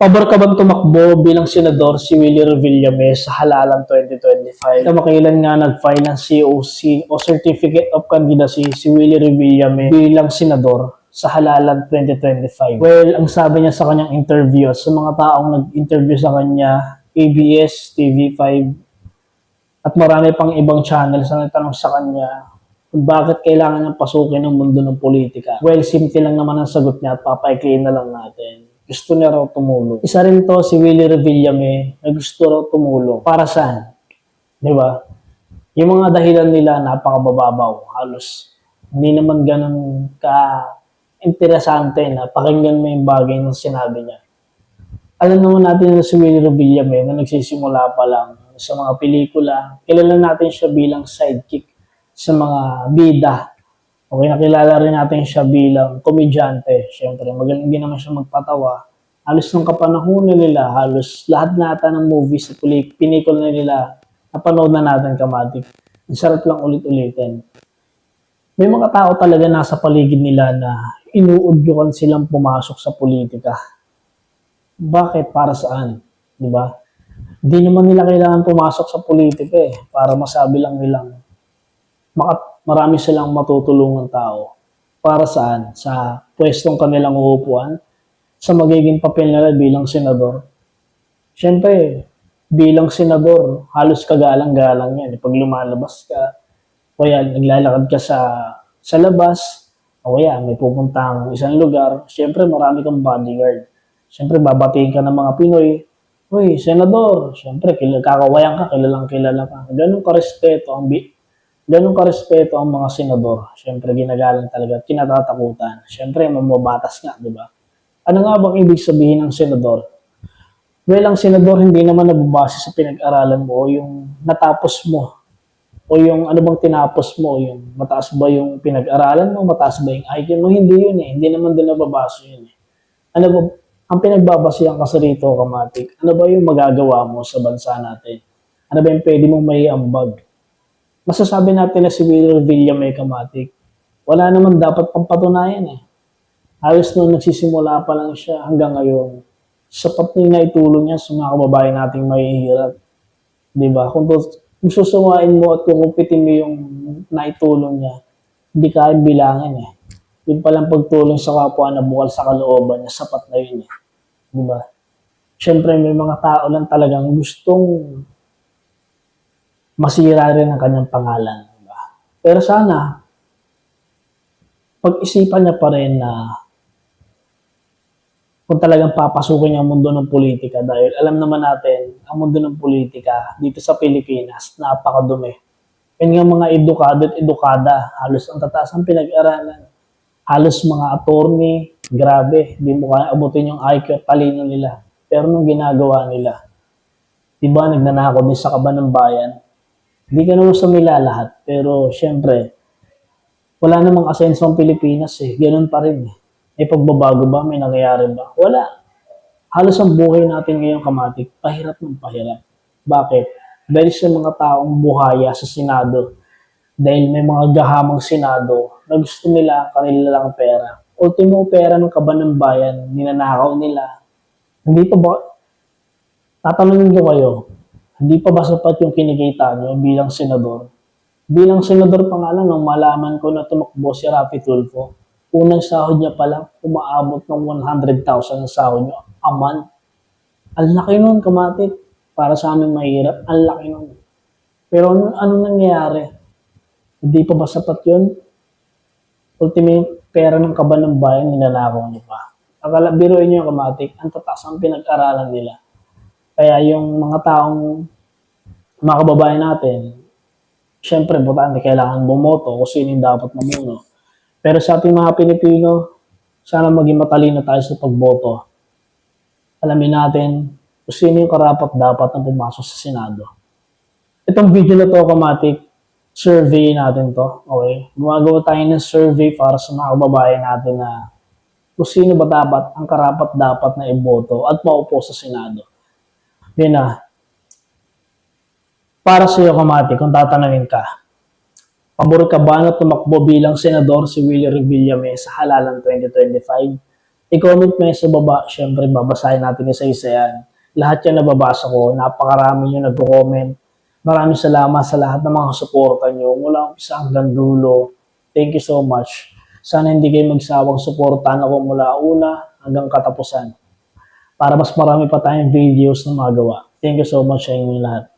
Pabor ka bang tumakbo bilang senador si Willie Revillame sa halalan 2025? Kamakailan nga nag-file ng COC o Certificate of Candidacy si Willie Revillame bilang senador sa halalan 2025. Well, ang sabi niya sa kanyang interview sa mga taong nag-interview sa kanya, ABS, TV5, at marami pang ibang channels na nagtanong sa kanya kung bakit kailangan niyang pasukin ang mundo ng politika. Well, simple lang naman ang sagot niya at papaikliin na lang natin. Gusto niya raw tumulong. Isa rin to si Willie Revillame na gusto raw tumulong. Para saan? Di ba? Yung mga dahilan nila napakabababaw. Halos hindi naman ganun ka interesante na pakinggan mo yung bagay ng sinabi niya. Alam naman natin na si Willie Revillame na nagsisimula pa lang sa mga pelikula. Kilala natin siya bilang sidekick sa mga bida. Okay, nakilala rin natin siya bilang komedyante. Siyempre, magaling din naman siya magpatawa. Halos nung kapanahon nila, halos lahat nata ng movies pinikol na nila, napanood na natin kamatik. Ang sarap lang ulit-ulitin. May mga tao talaga nasa paligid nila na inuudyukan silang pumasok sa politika. Bakit? Para saan? Di ba? Hindi naman nila kailangan pumasok sa politika eh, para masabi lang nilang maka, marami silang matutulungan tao. Para saan? Sa pwestong kanilang uupuan? Sa magiging papel nila bilang senador? Siyempre, bilang senador, halos kagalang-galang yan. Pag lumalabas ka, o yan, naglalakad ka sa, sa labas, o kaya may pupuntang isang lugar, siyempre marami kang bodyguard. Siyempre, babatiin ka ng mga Pinoy, Uy, senador, siyempre, kil- kakawayan ka, kilalang kilala ka. Ganun ka-respeto ang bi- ganun ka-respeto ang mga senador. Siyempre, ginagalang talaga, at kinatatakutan. Siyempre, mamabatas nga, di ba? Ano nga bang ibig sabihin ng senador? Well, ang senador hindi naman nababase sa pinag-aralan mo o yung natapos mo o yung ano bang tinapos mo, yung mataas ba yung pinag-aralan mo, mataas ba yung IQ mo, hindi yun eh. Hindi naman din nababase yun eh. Ano ba, ang pinagbabasihan kasi rito, kamatik, ano ba yung magagawa mo sa bansa natin? Ano ba yung pwede mong may ambag? Masasabi natin na si Will Villa may kamatik. Wala naman dapat pampatunayan eh. Halos nung nagsisimula pa lang siya hanggang ngayon, sapat na naitulong niya sa mga kababayan nating mahihirap. Di ba? Kung, kung susumain mo at kukupitin mo yung naitulong niya, hindi kaya bilangin eh. Yung palang pagtulong sa kapwa na bukal sa kalooban niya, sapat na yun eh. Di ba? Siyempre, may mga tao lang talagang gustong masira rin ang kanyang pangalan. Di ba? Pero sana, pag-isipan niya pa rin na kung talagang papasukin niya ang mundo ng politika dahil alam naman natin, ang mundo ng politika dito sa Pilipinas, napakadumi. Yan nga mga edukado at edukada, halos ang tataas ang pinag-aralan. Halos mga attorney, grabe, di mo kaya abutin yung IQ at talino nila. Pero nung ginagawa nila, di ba nagnanakaw din sa kaban ng bayan, hindi ka naman sa nila lahat. Pero syempre, wala namang asenso ang Pilipinas eh. Ganun pa rin eh. May pagbabago ba? May nangyayari ba? Wala. Halos ang buhay natin ngayon kamatik, pahirap ng pahirap. Bakit? Dahil sa mga taong buhaya sa Senado, dahil may mga gahamang Senado na gusto nila kanila lang pera. Ultimo pera ng kaban ng bayan, ninanakaw nila. Hindi pa ba, tatanungin ko kayo, hindi pa ba sapat yung kinikita nyo bilang senador? Bilang senador pa nga lang, nung malaman ko na tumakbo si Rafi Tulfo, unang sahod niya pa lang, umaabot ng 100,000 ang sahod niya a month. Ang laki nun, kamatik. Para sa amin mahirap, ang laki nun. Pero ano, ano nangyayari? Hindi pa ba sapat yun? Ultimate pera ng kaban ng bayan, ninanakaw niyo pa. Akala, biruin niyo kamatik, ang tataas ang pinag-aralan nila. Kaya yung mga taong, mga kababayan natin, syempre, butante, kailangan bumoto kung sino yung dapat mamuno. Pero sa ating mga Pilipino, sana maging matalino tayo sa pagboto. Alamin natin kung sino yung karapat dapat na pumasok sa Senado. Itong video na to, kamatik, survey natin to. Okay? Gumagawa tayo ng survey para sa mga kababayan natin na kung sino ba dapat ang karapat dapat na iboto at maupo sa Senado. Yun na. Para sa iyo, Kamati, kung tatanungin ka, pabor ka ba na tumakbo bilang senador si Willie Revillame sa halalan 2025? I-comment mo sa baba. Siyempre, babasahin natin isa-isa yan. Lahat yan nababasa ko. Napakarami yung nagko-comment. Maraming salamat sa lahat ng mga suporta nyo. Mula umpisa hanggang dulo. Thank you so much. Sana hindi kayo magsawang suportahan ako mula una hanggang katapusan. Para mas marami pa tayong videos na magawa. Thank you so much sa inyo lahat.